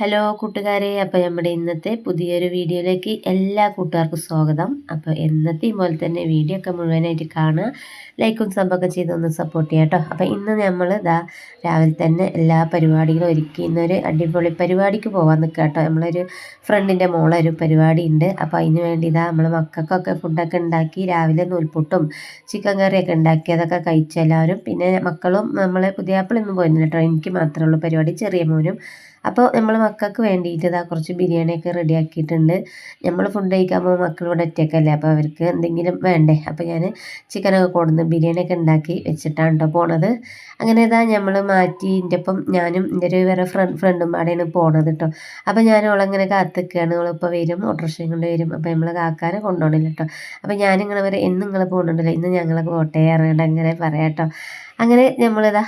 Hello കൂട്ടുകാരെ. അപ്പോൾ നമ്മുടെ ഇന്നത്തെ പുതിയൊരു വീഡിയോയിലേക്ക് എല്ലാ കൂട്ടുകാർക്കും സ്വാഗതം. അപ്പോൾ എന്നത്തെയും പോലെ തന്നെ വീഡിയോ ഒക്കെ മുഴുവനായിട്ട് കാണുക. ലൈക്കും സബ്ബൊക്കെ ചെയ്ത് ഒന്ന് സപ്പോർട്ട് ചെയ്യാം കേട്ടോ. അപ്പോൾ ഇന്ന് നമ്മൾ ഇതാ രാവിലെ തന്നെ എല്ലാ പരിപാടികളും ഒരുക്കി ഇന്നൊരു അടിപൊളി പരിപാടിക്ക് പോകാൻ നിൽക്കുക കേട്ടോ. നമ്മളൊരു ഫ്രണ്ടിന്റെ മോളൊരു പരിപാടി ഉണ്ട്. അപ്പോൾ അതിന് വേണ്ടി ഇതാ നമ്മൾ മക്കൾക്കൊക്കെ ഫുഡൊക്കെ ഉണ്ടാക്കി രാവിലെ നൂൽപുട്ടും ചിക്കൻ കറിയൊക്കെ ഉണ്ടാക്കി അതൊക്കെ കഴിച്ചു എല്ലാവരും. പിന്നെ മക്കളും നമ്മളെ പുതിയാപ്പിളൊന്നും പോയിരുന്നില്ല കേട്ടോ. എനിക്ക് മാത്രമേ ഉള്ളൂ പരിപാടി. ചെറിയ മോനും അപ്പോൾ നമ്മൾ മക്കൾക്ക് വേണ്ടിയിട്ട് ഇതാ കുറച്ച് ബിരിയാണിയൊക്കെ റെഡിയാക്കിയിട്ടുണ്ട്. നമ്മൾ ഫുഡ് കഴിക്കാൻ മക്കൾ ഇവിടെ ഒറ്റയ്ക്കല്ലേ അപ്പോൾ അവർക്ക് എന്തെങ്കിലും വേണ്ടേ? അപ്പോൾ ഞാൻ ചിക്കനൊക്കെ കൊടുന്ന് ബിരിയാണിയൊക്കെ ഉണ്ടാക്കി വെച്ചിട്ടാണ് കേട്ടോ പോണത്. അങ്ങനെ ഇതാ നമ്മൾ മാറ്റി എന്റെ ഒപ്പം ഞാനും എന്റെ ഒരു വേറെ ഫ്രണ്ട് ഫ്രണ്ടും പാടെയാണ് പോണത് കേട്ടോ അപ്പോൾ ഞാൻ ഓളങ്ങനെ കാത്തിക്കുകയാണ് ഓളിപ്പോൾ വരും ഓട്ടോറിക്ഷയും കൊണ്ട് വരും. അപ്പോൾ നമ്മൾ കാക്കാനെ കൊണ്ടുപോകണില്ല കേട്ടോ അപ്പോൾ ഞാനിങ്ങനെ വരെ എന്ന് പോകുന്നുണ്ടല്ലോ ഇന്ന് ഞങ്ങളൊക്കെ പോട്ടെ അറിയണ്ട അങ്ങനെ പറയാം കേട്ടോ അങ്ങനെ നമ്മളിതാ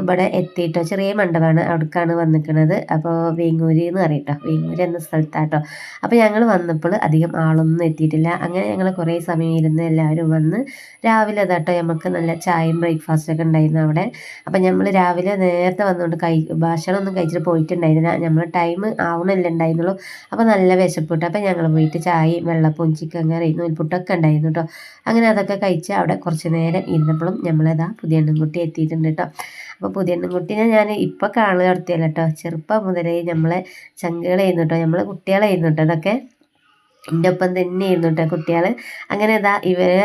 ഇവിടെ എത്തിയിട്ടോ. ചെറിയ മണ്ഡപമാണ് അവിടേക്കാണ് വന്നിരിക്കുന്നത് അപ്പോൾ വേങ്ങൂരി എന്ന് പറയട്ടോ. വേങ്ങൂരി എന്ന സ്ഥലത്താട്ടോ. അപ്പോൾ ഞങ്ങൾ വന്നപ്പോൾ അധികം ആളൊന്നും എത്തിയിട്ടില്ല. അങ്ങനെ ഞങ്ങൾ കുറേ സമയം ഇരുന്ന് എല്ലാവരും വന്ന് രാവിലെ അതാട്ടോ നമുക്ക് നല്ല ചായയും ബ്രേക്ക്ഫാസ്റ്റൊക്കെ ഉണ്ടായിരുന്നു അവിടെ. അപ്പോൾ നമ്മൾ രാവിലെ നേരത്തെ വന്നുകൊണ്ട് കൈ ഭക്ഷണമൊന്നും കഴിച്ചിട്ട് പോയിട്ടുണ്ടായിരുന്നില്ല. നമ്മൾ ടൈം ആവണമല്ലേ ഉണ്ടായിരുന്നുള്ളൂ. അപ്പോൾ നല്ല വിശപ്പിട്ടു അപ്പോൾ ഞങ്ങൾ പോയിട്ട് ചായയും വെള്ളപ്പവും ചിക്കൻ കറി നൂൽപുട്ടൊക്കെ ഉണ്ടായിരുന്നു കേട്ടോ. അങ്ങനെ അതൊക്കെ കഴിച്ച് അവിടെ കുറച്ച് നേരം ഇരുന്നപ്പോഴും നമ്മളതാ പുതിയ എണ്ണൻകുട്ടി എത്തിയിട്ടുണ്ട് കേട്ടോ അപ്പോൾ പുതിയ എണ്ണൻകുട്ടീനെ ഞാൻ ഇപ്പോൾ കാണുക നടത്തിയല്ല കേട്ടോ ചെറുപ്പം മുതലേ നമ്മളെ ചങ്കുകളായിരുന്നു കേട്ടോ നമ്മളെ കുട്ടികളായിരുന്നു കേട്ടോ അതൊക്കെ എന്റെ ഒപ്പം തന്നെയായിരുന്നു കേട്ടോ കുട്ടികൾ അങ്ങനെ ഇതാ ഇവരെ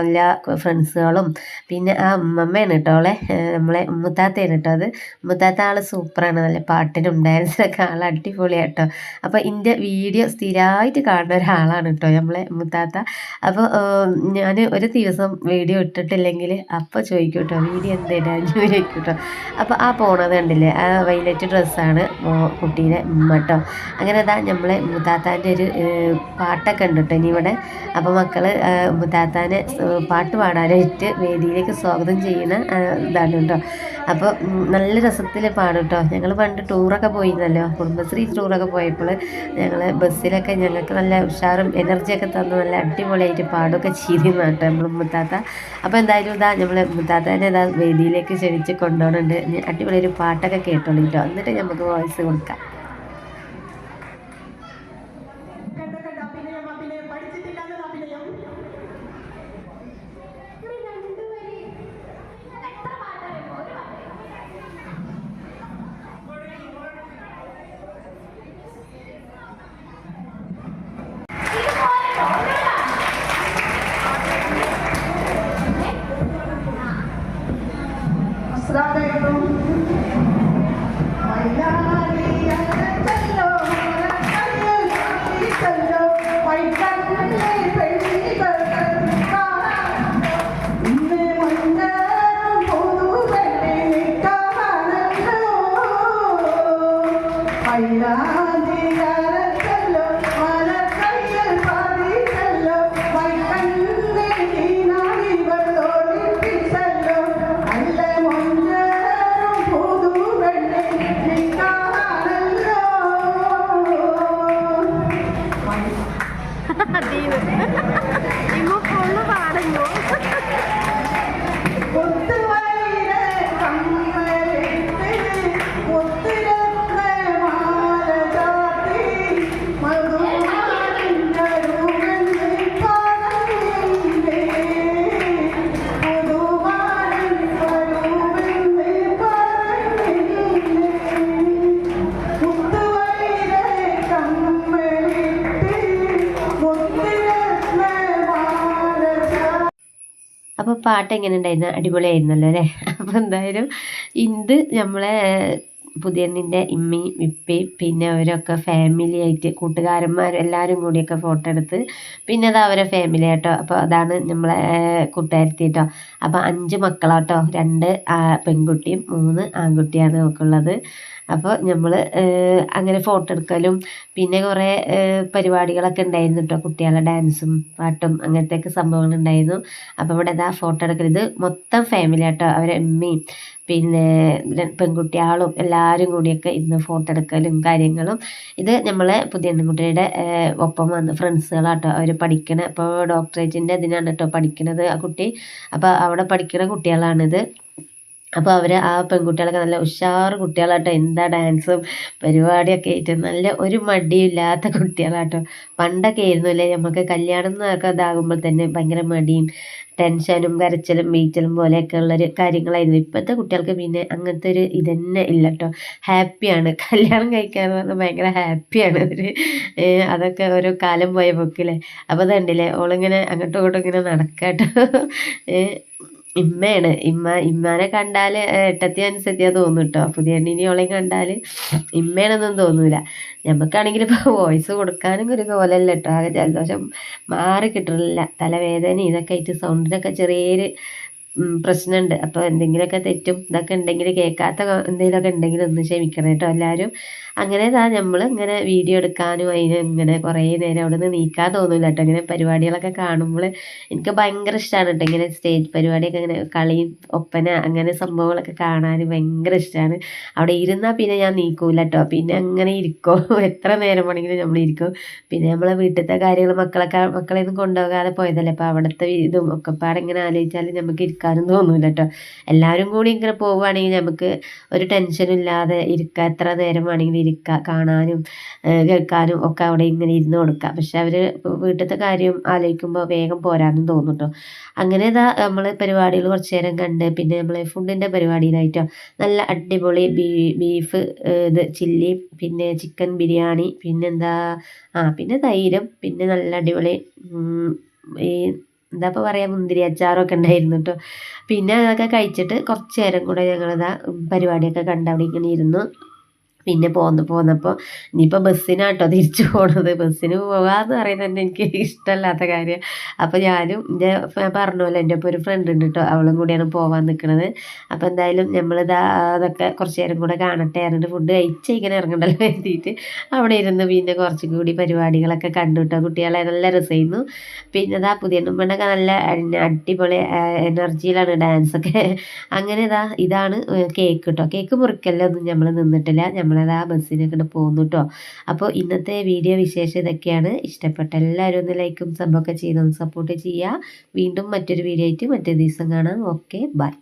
എല്ലാ ഫ്രണ്ട്സുകളും പിന്നെ ആ ഉമ്മമ്മയാണ് കേട്ടോ അവളെ നമ്മളെ ഉമ്മത്താത്തയാണ് കേട്ടോ അത്. ഉമ്മത്താത്ത ആൾ സൂപ്പറാണ് നല്ല പാട്ടിനും ഡാൻസിനൊക്കെ ആൾ അടിപൊളിയാണ് കേട്ടോ അപ്പോൾ എന്റെ വീഡിയോ സ്ഥിരമായിട്ട് കാണുന്ന ഒരാളാണ് കേട്ടോ നമ്മളെ ഉമ്മത്താത്ത. അപ്പോൾ ഞാൻ ഒരു ദിവസം വീഡിയോ ഇട്ടിട്ടില്ലെങ്കിൽ അപ്പോൾ ചോദിക്കും കേട്ടോ വീഡിയോ എന്തിടാൻ ചോദിക്കും കേട്ടോ അപ്പോൾ ആ പോണത് കണ്ടില്ലേ ആ വൈലറ്റ് ഡ്രസ്സാണ് കുട്ടീനെ ഉമ്മ കേട്ടോ അങ്ങനെ അതാ നമ്മളെ മുത്താത്താന്റെ ഒരു പാട്ടൊക്കെ ഉണ്ട് കേട്ടോ ഇവിടെ അപ്പോൾ മക്കൾ താത്താനെ പാട്ട് പാടാനായിട്ട് വേദിയിലേക്ക് സ്വാഗതം ചെയ്യുന്ന ഇതാണ് കേട്ടോ. അപ്പോൾ നല്ല രസത്തിൽ പാടും കേട്ടോ. ഞങ്ങൾ പണ്ട് ടൂറൊക്കെ പോയിരുന്നല്ലോ. കുടുംബശ്രീ ടൂറൊക്കെ പോയപ്പോൾ ഞങ്ങൾ ബസ്സിലൊക്കെ ഞങ്ങൾക്ക് നല്ല ഉഷാറും എനർജിയൊക്കെ തന്നു. നല്ല അടിപൊളിയായിട്ട് പാടുമൊക്കെ ചെയ്തിരുന്നു കേട്ടോ നമ്മൾ മുത്താത്ത. അപ്പോൾ എന്തായാലും ഇതാ നമ്മൾ മുത്താത്താനെ ഇതാ വേദിയിലേക്ക് ക്ഷണിച്ച് കൊണ്ടുപോകുന്നുണ്ട് അടിപൊളി ഒരു പാട്ടൊക്കെ കേട്ടോളൂ കേട്ടോ. എന്നിട്ട് നമുക്ക് വോയിസ് കൊടുക്കാം. Monica. അപ്പോൾ പാട്ട് എങ്ങനെ ഉണ്ടായിരുന്നു അടിപൊളിയായിരുന്നല്ലോ അല്ലേ? അപ്പോൾ എന്തായാലും ഇത് നമ്മളെ പുതിയണ്ണിന്റെ ഇമ്മയും ഇപ്പയും പിന്നെ അവരൊക്കെ ഫാമിലി ആയിട്ട് കൂട്ടുകാരന്മാർ എല്ലാവരും കൂടിയൊക്കെ ഫോട്ടോ എടുത്ത് പിന്നെ അത് അവരെ ഫാമിലി ആട്ടോ. അപ്പോൾ അതാണ് നമ്മളെ കൂട്ടുകാരത്തി കേട്ടോ അപ്പോൾ അഞ്ച് മക്കളാട്ടോ. രണ്ട് പെൺകുട്ടിയും മൂന്ന് ആൺകുട്ടിയാണ് നമുക്കുള്ളത് അപ്പോൾ നമ്മൾ അങ്ങനെ ഫോട്ടോ എടുക്കലും പിന്നെ കുറേ പരിപാടികളൊക്കെ ഉണ്ടായിരുന്നു കേട്ടോ കുട്ടികളുടെ ഡാൻസും പാട്ടും അങ്ങനത്തെയൊക്കെ സംഭവങ്ങൾ ഉണ്ടായിരുന്നു. അപ്പോൾ ഇവിടെ ഇതാ ഫോട്ടോ എടുക്കൽ മൊത്തം ഫാമിലി ആട്ടോ. അവരെ അമ്മയും പിന്നെ പെൺകുട്ടികളും എല്ലാവരും കൂടിയൊക്കെ ഇരുന്ന് ഫോട്ടോ എടുക്കലും കാര്യങ്ങളും. ഇത് നമ്മളെ പുതിയ പെൺകുട്ടിയുടെ ഒപ്പം വന്ന് ഫ്രണ്ട്സുകളാട്ടോ അവർ പഠിക്കണ ഇപ്പോൾ ഡോക്ടറേറ്റിന്റെ ഇതിനാണ് കേട്ടോ പഠിക്കണത് ആ കുട്ടി. അപ്പോൾ അവിടെ പഠിക്കുന്ന കുട്ടികളാണിത്. അപ്പോൾ അവർ ആ പെൺകുട്ടികളൊക്കെ നല്ല ഉഷാറ് കുട്ടികളാട്ടോ. എന്താ ഡാൻസും പരിപാടിയൊക്കെ ആയിട്ട് നല്ല ഒരു മടിയില്ലാത്ത കുട്ടികളാട്ടോ. പണ്ടൊക്കെ ആയിരുന്നു അല്ലേ? നമുക്ക് കല്യാണം എന്നൊക്കെ ഇതാകുമ്പോൾ തന്നെ ഭയങ്കര മടിയും ടെൻഷനും കരച്ചിലും വീച്ചലും പോലെയൊക്കെ ഉള്ളൊരു കാര്യങ്ങളായിരുന്നു. ഇപ്പോഴത്തെ കുട്ടികൾക്ക് പിന്നെ അങ്ങനത്തെ ഒരു ഇതന്നെ ഇല്ല കേട്ടോ ഹാപ്പിയാണ്. കല്യാണം കഴിക്കാൻ പറഞ്ഞാൽ ഭയങ്കര ഹാപ്പിയാണ് അവർ അതൊക്കെ ഓരോ കാലം പോയ പൊക്കില്ലേ? അപ്പോൾ അതുണ്ടല്ലേ ഓളിങ്ങനെ അങ്ങോട്ടും ഇങ്ങോട്ടും ഇങ്ങനെ നടക്കാട്ടോ. ഇമ്മയാണ്. ഇമ്മ ഇമ്മാനെ കണ്ടാൽ ഏട്ടത്തി അനുസരിച്ചാ തോന്നും കേട്ടോ പുതിയ എണ്ണിനെ ഓളെയും കണ്ടാൽ തോന്നൂല. നമുക്കാണെങ്കിൽ ഇപ്പോൾ വോയിസ് കൊടുക്കാനും ഒരു കോലല്ല കേട്ടോ ആകെ ജലദോഷം മാറി കിട്ടില്ല തലവേദന ഇതൊക്കെ ആയിട്ട് സൗണ്ടിനൊക്കെ ചെറിയൊരു പ്രശ്നമുണ്ട് അപ്പോൾ എന്തെങ്കിലുമൊക്കെ തെറ്റും ഇതൊക്കെ ഉണ്ടെങ്കിൽ കേൾക്കാത്ത എന്തെങ്കിലുമൊക്കെ ഉണ്ടെങ്കിൽ ഒന്ന് ക്ഷമിക്കണം കേട്ടോ എല്ലാവരും അങ്ങനെ ഇതാ നമ്മൾ ഇങ്ങനെ വീഡിയോ എടുക്കാനും അതിന് ഇങ്ങനെ കുറേ നേരം അവിടെ നിന്ന് നീക്കാൻ തോന്നില്ല കേട്ടോ ഇങ്ങനെ പരിപാടികളൊക്കെ കാണുമ്പോൾ എനിക്ക് ഭയങ്കര ഇഷ്ടമാണ് കേട്ടോ ഇങ്ങനെ സ്റ്റേജ് പരിപാടിയൊക്കെ ഇങ്ങനെ കളിയും ഒപ്പന അങ്ങനെ സംഭവങ്ങളൊക്കെ കാണാൻ ഭയങ്കര ഇഷ്ടമാണ് അവിടെ ഇരുന്നാൽ പിന്നെ ഞാൻ നീക്കൂല കേട്ടോ പിന്നെ അങ്ങനെ ഇരിക്കും. എത്ര നേരം വേണമെങ്കിലും നമ്മൾ ഇരിക്കും. പിന്നെ നമ്മളെ വീട്ടിലത്തെ കാര്യങ്ങൾ മക്കളൊക്കെ മക്കളെയൊന്നും കൊണ്ടുപോകാതെ പോയതല്ലേ. അപ്പോൾ അവിടുത്തെ ഇതും ഒക്കെ പാടെ ഇങ്ങനെ ആലോചിച്ചാൽ നമുക്ക് ഇരിക്കാനും തോന്നൂല കേട്ടോ എല്ലാവരും കൂടി ഇങ്ങനെ പോവുകയാണെങ്കിൽ നമുക്ക് ഒരു ടെൻഷനും ഇല്ലാതെ ഇരിക്കുക എത്ര നേരം വേണമെങ്കിലും ഇരിക്കുക കാണാനും കേൾക്കാനും ഒക്കെ അവിടെ ഇങ്ങനെ ഇരുന്ന് കൊടുക്കുക പക്ഷെ അവർ വീട്ടിലത്തെ കാര്യം ആലോചിക്കുമ്പോൾ വേഗം പോരാനും തോന്നും കേട്ടോ അങ്ങനെ ഇതാ നമ്മൾ പരിപാടികൾ കുറച്ച് നേരം കണ്ട് പിന്നെ നമ്മൾ ഫുഡിന്റെ പരിപാടിയിലായിട്ടോ. നല്ല അടിപൊളി ബീഫ് ഇത് ചില്ലി പിന്നെ ചിക്കൻ ബിരിയാണി പിന്നെന്താ ആ പിന്നെ തൈരും പിന്നെ നല്ല അടിപൊളി ഈ എന്താ ഇപ്പോൾ പറയുക മുന്തിരി അച്ചാറൊക്കെ ഉണ്ടായിരുന്നു കേട്ടോ പിന്നെ അതൊക്കെ കഴിച്ചിട്ട് കുറച്ച് നേരം കൂടെ ഞങ്ങളിതാ പരിപാടിയൊക്കെ കണ്ട് അവിടെ ഇങ്ങനെ ഇരുന്നു. പിന്നെ പോന്ന് പോന്നപ്പോൾ ഇനിയിപ്പോൾ ബസ്സിനാട്ടോ തിരിച്ചു പോണത്. ബസ്സിന് പോകാമെന്ന് പറയുന്നത് തന്നെ എനിക്ക് ഇഷ്ടമല്ലാത്ത കാര്യം. അപ്പോൾ ഞാനും എന്റെ പറഞ്ഞല്ലോ എന്റെ ഒപ്പം ഒരു ഫ്രണ്ട് ഉണ്ട് കേട്ടോ അവളും കൂടിയാണ് പോകാൻ നിൽക്കുന്നത് അപ്പോൾ എന്തായാലും നമ്മളിത് അതൊക്കെ കുറച്ച് നേരം കൂടെ കാണട്ടെ എന്നിട്ട് ഫുഡ് കഴിച്ച് ഇങ്ങനെ ഇറങ്ങണ്ടല്ലോ എഴുതിയിട്ട് അവിടെ ഇരുന്ന് പിന്നെ കുറച്ചും കൂടി പരിപാടികളൊക്കെ കണ്ടു കേട്ടോ കുട്ടികളെ നല്ല രസമായിരുന്നു പിന്നെ ഇതാ പുതിയ പെണ്ണൊക്കെ നല്ല അടിപൊളി എനർജിയിലാണ് ഡാൻസൊക്കെ. അങ്ങനെ ഇതാ ഇതാണ് കേക്ക് കേട്ടോ കേക്ക് ഒന്നും നമ്മൾ നിന്നിട്ടില്ല. നമ്മളത് ആ ബസ്സിനൊക്കെ പോകുന്നു കേട്ടോ അപ്പോൾ ഇന്നത്തെ വീഡിയോ വിശേഷം ഇതൊക്കെയാണ്. ഇഷ്ടപ്പെട്ട എല്ലാവരും ഒന്ന് ലൈക്കും സംഭവമൊക്കെ ചെയ്തൊന്ന് സപ്പോർട്ട് ചെയ്യുക. വീണ്ടും മറ്റൊരു വീഡിയോ ആയിട്ട് മറ്റേ ദിവസം കാണാം. Okay bye